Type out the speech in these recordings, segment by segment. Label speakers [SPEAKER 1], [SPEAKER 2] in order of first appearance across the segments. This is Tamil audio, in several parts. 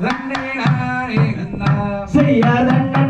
[SPEAKER 1] தன்னே நானே நன்னா
[SPEAKER 2] செய்யாதண்ணாம்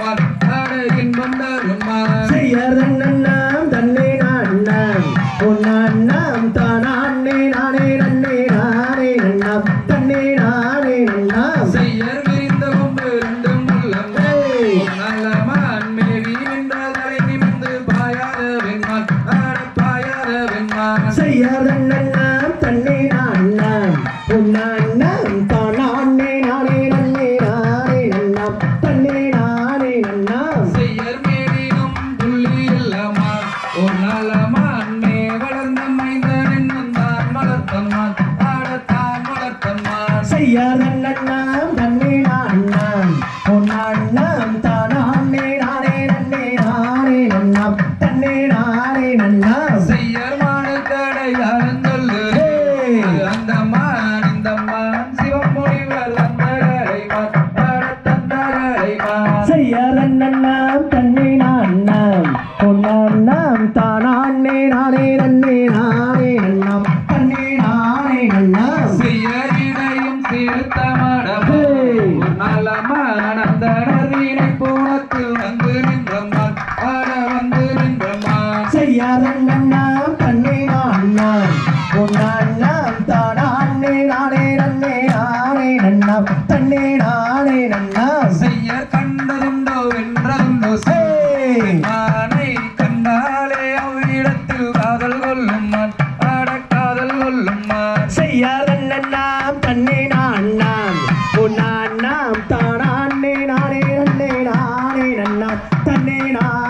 [SPEAKER 1] தருமான் ஆட இன்பம் தருமான்
[SPEAKER 2] செய்யாதண்ணாம் தன்னே நாண்ணாம் பொன்னாண்ணாம் தானே நானே நன்னே நானே நன்னாம். தன்னே நானே நன்னாம்.
[SPEAKER 1] செய்யர் விரிந்த கொம்பு ரெண்டும் உள்ளம். நல்லமான் மேவி நின்றால் தலை நிமிர்ந்து பாயாத வெண்மான். ஆட பாயாத வெண்மான்.
[SPEAKER 2] செய்யாதண்ணாம் நன்னம் தானே நானே நன்னே நானே நன்னம் தன்னே நானே நன்னம்
[SPEAKER 1] செய்யடையும் திருத்தமடபு நலமான
[SPEAKER 2] தடவினை போனத்தில் வந்து நின்றமான் ஆட வந்து நின்றமான் செய்யாதன் நன்னம் தன்னே நான்னம் பொன்னன்னம் தானே நானே நன்னே நானே நன்னம். தன்னே நானே நன்னம்.
[SPEAKER 1] செய்ய கண்டதுண்டோ வென்றதுண்டோ
[SPEAKER 2] செய் தன்னே நான்